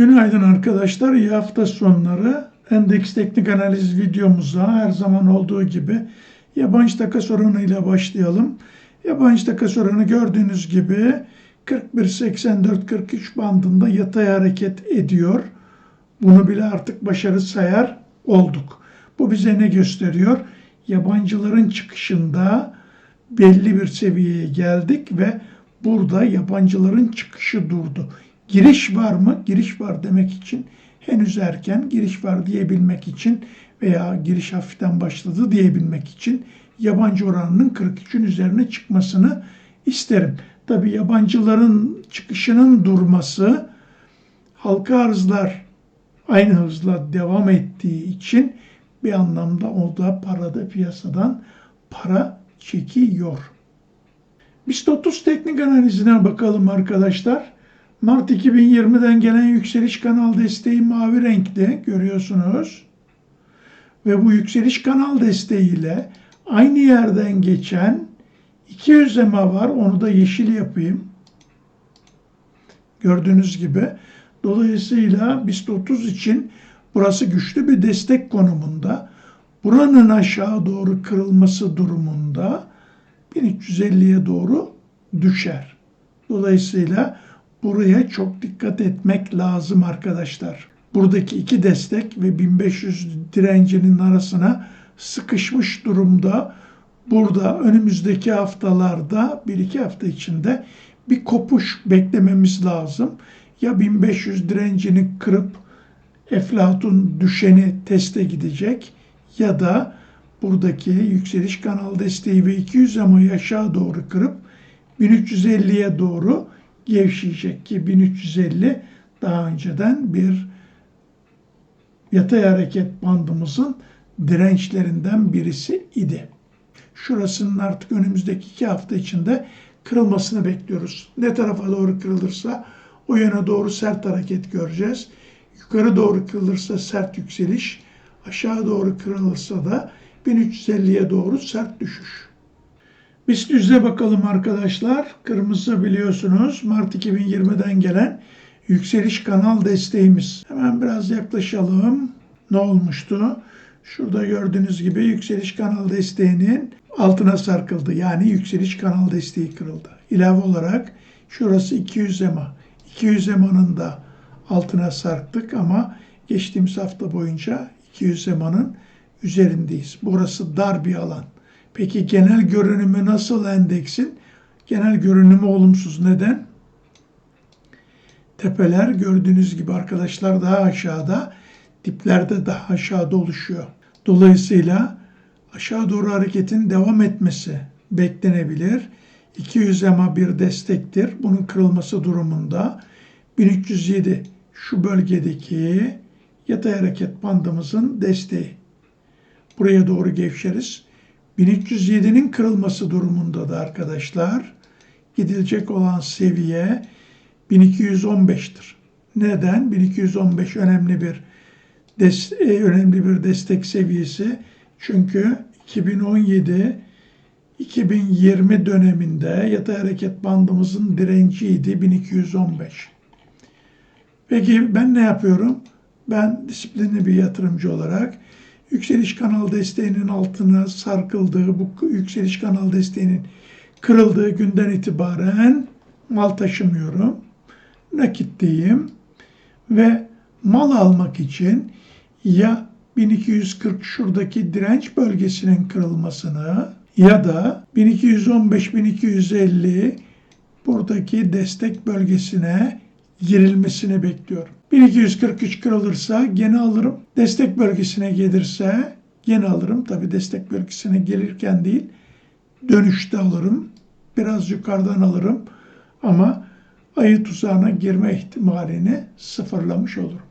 Günaydın arkadaşlar. İyi hafta sonları. Endeks teknik analiz videomuza her zaman olduğu gibi yabancı takas oranıyla başlayalım. Yabancı takas oranı gördüğünüz gibi 41.84-43 bandında yatay hareket ediyor. Bunu bile artık başarı sayar olduk. Bu bize ne gösteriyor? Yabancıların çıkışında belli bir seviyeye geldik ve burada yabancıların çıkışı durdu. Giriş var mı? Giriş var demek için henüz erken. Giriş var diyebilmek için veya giriş hafiften başladı diyebilmek için yabancı oranının 43'ün üzerine çıkmasını isterim. Tabi yabancıların çıkışının durması halka arzlar aynı hızla devam ettiği için bir anlamda o da parada piyasadan para çekiyor. BIST 30 teknik analizine bakalım arkadaşlar. Mart 2020'den gelen yükseliş kanal desteği mavi renkte görüyorsunuz. Ve bu yükseliş kanal desteğiyle aynı yerden geçen 200 EMA var. Onu da yeşil yapayım. Gördüğünüz gibi. Dolayısıyla BIST 30 için burası güçlü bir destek konumunda. Buranın aşağı doğru kırılması durumunda 1350'ye doğru düşer. Dolayısıyla buraya çok dikkat etmek lazım arkadaşlar. Buradaki iki destek ve 1500 direncinin arasına sıkışmış durumda. Burada önümüzdeki haftalarda bir iki hafta içinde bir kopuş beklememiz lazım. Ya 1500 direncini kırıp Eflatun düşeni teste gidecek ya da buradaki yükseliş kanal desteği ve 200 EMA'yı aşağı doğru kırıp 1350'ye doğru gevşeyecek ki 1350 daha önceden bir yatay hareket bandımızın dirençlerinden birisi idi. Şurasının artık önümüzdeki iki hafta içinde kırılmasını bekliyoruz. Ne tarafa doğru kırılırsa o yöne doğru sert hareket göreceğiz. Yukarı doğru kırılırsa sert yükseliş, aşağı doğru kırılırsa da 1350'ye doğru sert düşüş. BIST 100'e bakalım arkadaşlar. Kırmızı biliyorsunuz Mart 2020'den gelen yükseliş kanal desteğimiz. Hemen biraz yaklaşalım. Ne olmuştu? Şurada gördüğünüz gibi yükseliş kanal desteğinin altına sarkıldı. Yani yükseliş kanal desteği kırıldı. İlave olarak şurası 200 EMA. 200 EMA'nın da altına sarktık ama geçtiğimiz hafta boyunca 200 EMA'nın üzerindeyiz. Burası dar bir alan. Peki genel görünümü nasıl endeksin? Genel görünümü olumsuz. Neden? Tepeler gördüğünüz gibi arkadaşlar daha aşağıda, diplerde daha aşağıda oluşuyor. Dolayısıyla aşağı doğru hareketin devam etmesi beklenebilir. 200 EMA bir destektir. Bunun kırılması durumunda 1307 şu bölgedeki yatay hareket bandımızın desteği. Buraya doğru gevşeriz. 1307'nin kırılması durumunda da arkadaşlar gidilecek olan seviye 1215'tir. Neden? 1215 önemli bir e, önemli bir destek seviyesi. Çünkü 2017 2020 döneminde yatay hareket bandımızın direnciydi 1215. Peki ben ne yapıyorum? Ben disiplinli bir yatırımcı olarak yükseliş kanal desteğinin altına sarkıldığı, bu yükseliş kanal desteğinin kırıldığı günden itibaren mal taşımıyorum. Nakitteyim ve mal almak için ya 1240 şuradaki direnç bölgesinin kırılmasını ya da 1215-1250 buradaki destek bölgesine girilmesini bekliyorum. 1243 kırılırsa gene alırım. Destek bölgesine gelirse gene alırım. Tabi destek bölgesine gelirken değil dönüşte alırım. Biraz yukarıdan alırım. Ama ayı tuzağına girme ihtimalini sıfırlamış olurum.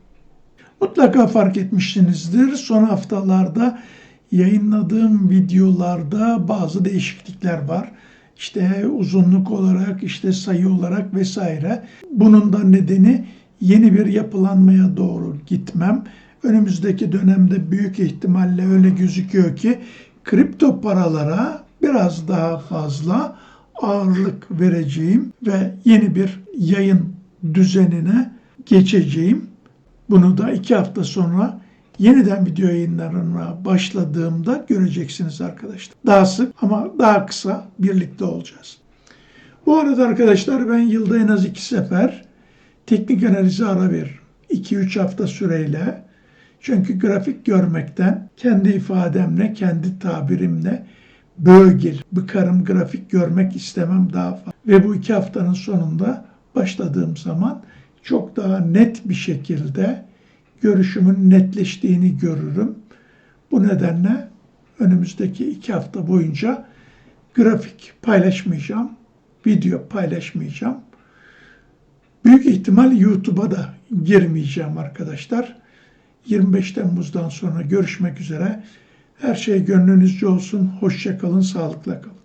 Mutlaka fark etmişsinizdir. Son haftalarda yayınladığım videolarda bazı değişiklikler var. İşte uzunluk olarak, işte sayı olarak vesaire. Bunun da nedeni yeni bir yapılanmaya doğru gitmem. Önümüzdeki dönemde büyük ihtimalle öyle gözüküyor ki kripto paralara biraz daha fazla ağırlık vereceğim ve yeni bir yayın düzenine geçeceğim. Bunu da iki hafta sonra yeniden video yayınlarına başladığımda göreceksiniz arkadaşlar. Daha sık ama daha kısa birlikte olacağız. Bu arada arkadaşlar ben yılda en az iki sefer teknik analize ara veririm. 2-3 hafta süreyle. Çünkü grafik görmekten kendi ifademle, kendi tabirimle bölgeli, bıkarım grafik görmek istemem daha fazla. Ve bu iki haftanın sonunda başladığım zaman çok daha net bir şekilde görüşümün netleştiğini görürüm. Bu nedenle önümüzdeki iki hafta boyunca grafik paylaşmayacağım, video paylaşmayacağım. Büyük ihtimal YouTube'a da girmeyeceğim arkadaşlar. 25 Temmuz'dan sonra görüşmek üzere. Her şey gönlünüzce olsun. Hoşça kalın, sağlıkla kalın.